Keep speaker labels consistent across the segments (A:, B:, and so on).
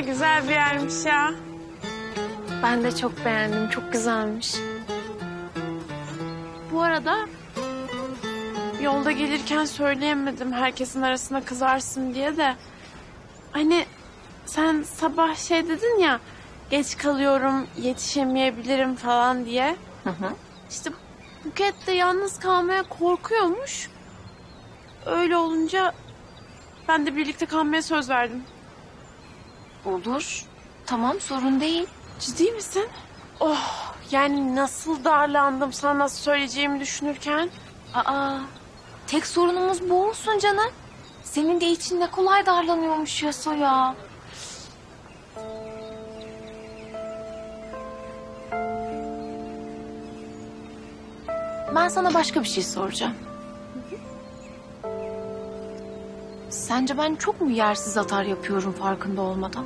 A: ne güzel bir yermiş ya.
B: Ben de çok beğendim. Çok güzelmiş.
A: Bu arada yolda gelirken söyleyemedim herkesin arasında kızarsın diye de. Hani sen sabah şey dedin ya geç kalıyorum yetişemeyebilirim falan diye.
B: Hı hı.
A: İşte Buket de yalnız kalmaya korkuyormuş. Öyle olunca ben de birlikte kalmaya söz verdim.
B: Olur. Tamam sorun değil.
A: Ciddi misin? Oh yani nasıl darlandım sana nasıl söyleyeceğimi düşünürken.
B: Aa, tek sorunumuz bu olsun canım. Senin de için ne kolay darlanıyormuş Yaso ya. Ben sana başka bir şey soracağım. Sence ben çok mu yersiz atar yapıyorum farkında olmadan?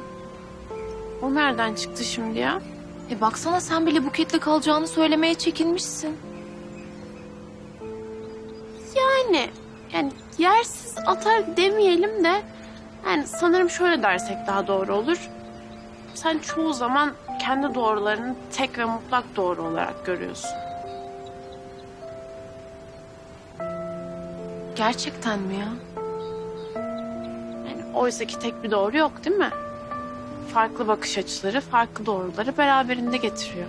A: O nereden çıktı şimdi ya?
B: E baksana sen bile buketle kalacağını söylemeye çekinmişsin.
A: Yani yani yersiz atar demeyelim de yani sanırım şöyle dersek daha doğru olur. Sen çoğu zaman kendi doğrularını tek ve mutlak doğru olarak görüyorsun.
B: Gerçekten mi ya?
A: Oysa ki tek bir doğru yok değil mi? Farklı bakış açıları, farklı doğruları beraberinde getiriyor.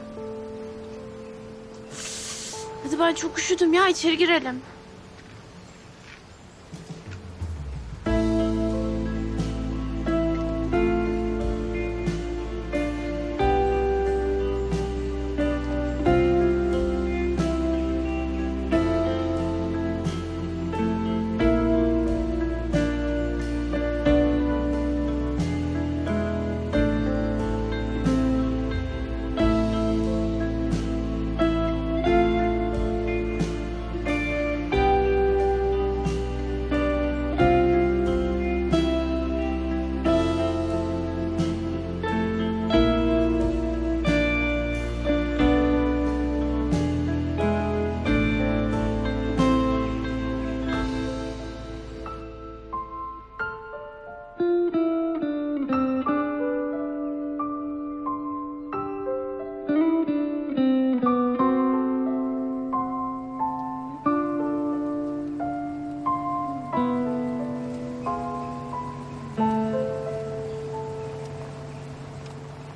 A: Hadi ben çok üşüdüm ya içeri girelim.